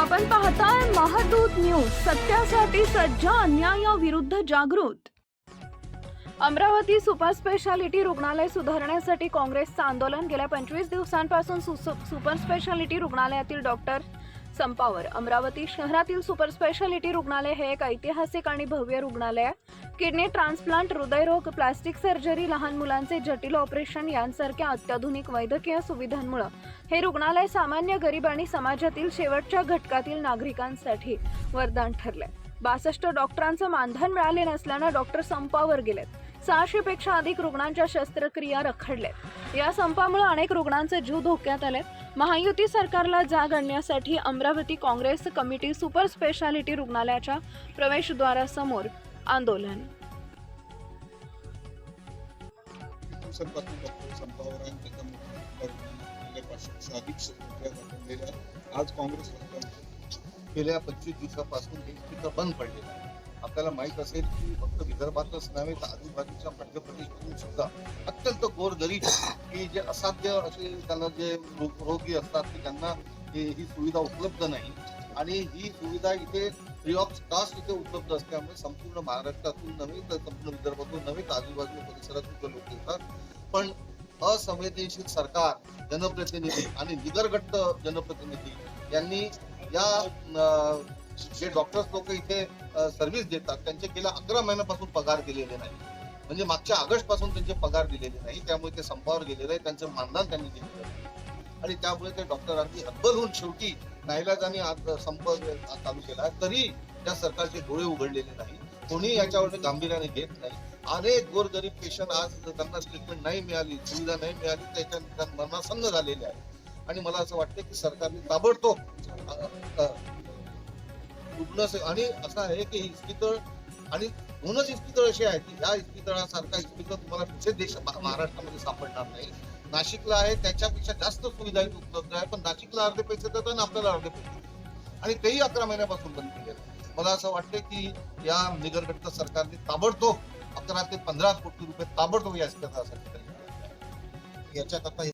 आपण पाहताय महादूत न्यूज सत्यासाठी सज्ज अन्यायाविरुद्ध जागृत. अमरावती सुपर स्पेशालिटी रुग्णालय सुधारण्यासाठी काँग्रेसचं आंदोलन गेल्या पंचवीस दिवसांपासून सुपर स्पेशालिटी रुग्णालयातील डॉक्टर संपावर. अमरावती शहरातील सुपर स्पेशालिटी रुग्णालय हे एक ऐतिहासिक आणि भव्य रुग्णालय आहे. किडनी ट्रान्सप्लांट हृदयरोग प्लास्टिक सर्जरी लहान मुलांचे जटिल ऑपरेशन यांसारख्या अत्याधुनिक वैद्यकीय सुविधांमुळे हे रुग्णालय सामान्य गरीब आणि समाजातील शेवटच्या घटकातील नागरिकांसाठी वरदान ठरले बासष्ट डॉक्टरांचं मानधन मिळाले नसल्यानं डॉक्टर संपावर गेलेत. सहाशे पेक्षा अधिक रुग्णांच्या शस्त्रक्रिया रखडल्यात या संपामुळे अनेक रुग्णांचे जीव धोक्यात आले. महायुती सरकारला जाग आणण्यासाठी Amravati Congress committee super speciality रुग्णालयाच्या प्रवेशद्वारासमोर आंदोलन. आज काँग्रेस गेल्या पंचवीस दिवसापासून बंद पडलेला आपल्याला माहीत असेल की फक्त विदर्भातच नव्हे तर आजूबाजूच्या मध्य प्रदेशमधून सुद्धा अत्यंत गोर गरीब की जे असाध्य असे त्यांना जे रोगी असतात की त्यांना ही सुविधा उपलब्ध नाही. आणि ही सुविधा इथे फ्री ऑफ कास्ट इथे उपलब्ध असल्यामुळे संपूर्ण महाराष्ट्रातून नव्हे तर संपूर्ण विदर्भातून नव्हे तर आजूबाजूच्या परिसरातून लोक येतात. पण असंवेदनशील सरकार जनप्रतिनिधी आणि निगरगट्ट जनप्रतिनिधी यांनी या जे डॉक्टर्स लोक इथे सर्व्हिस देतात त्यांचे गेल्या अकरा महिन्यापासून पगार दिलेले नाही. म्हणजे मागच्या ऑगस्टपासून त्यांचे पगार दिलेले नाही त्यामुळे ते संपावर गेलेले आहे त्यांचं मानधन त्यांनी दिलेलं आहे. आणि त्यामुळे ते डॉक्टरांनी हतबल होऊन शेवटी नाईलाजाने आज संप चालू केला तरी त्या सरकारचे डोळे उघडलेले नाही. कोणी याच्यावर गांभीर्याने घेत नाही. अनेक गोरगरीब पेशंट आज त्यांना ट्रीटमेंट नाही मिळाली सुविधा नाही मिळाली त्याच्या मरणासंग मरणासन्न झालेले आहे आणि मला असं वाटतं की सरकारने ताबडतोब अ, अ, रुग्ण से- आणि असं आहे की इस्पितळ आणि दोनच इस्पितळ असे आहेत की या इस्पितळासारखा इस्पितळ तुम्हाला कुठे देश महाराष्ट्रामध्ये सापडणार नाही नाशिकला आहे त्याच्यापेक्षा जास्त सुविधा उपलब्ध आहे पण नाशिकला अर्धे पैसे देतात आणि आपल्याला अर्धे पैसे. आणि तेही अकरा महिन्यापासून बंद केले मला असं वाटतं की या निगरगट्ट सरकारने ताबडतोब अकरा ते पंधरा कोटी रुपये ताबडतोब या इस्पितळासाठी. याच्याकरता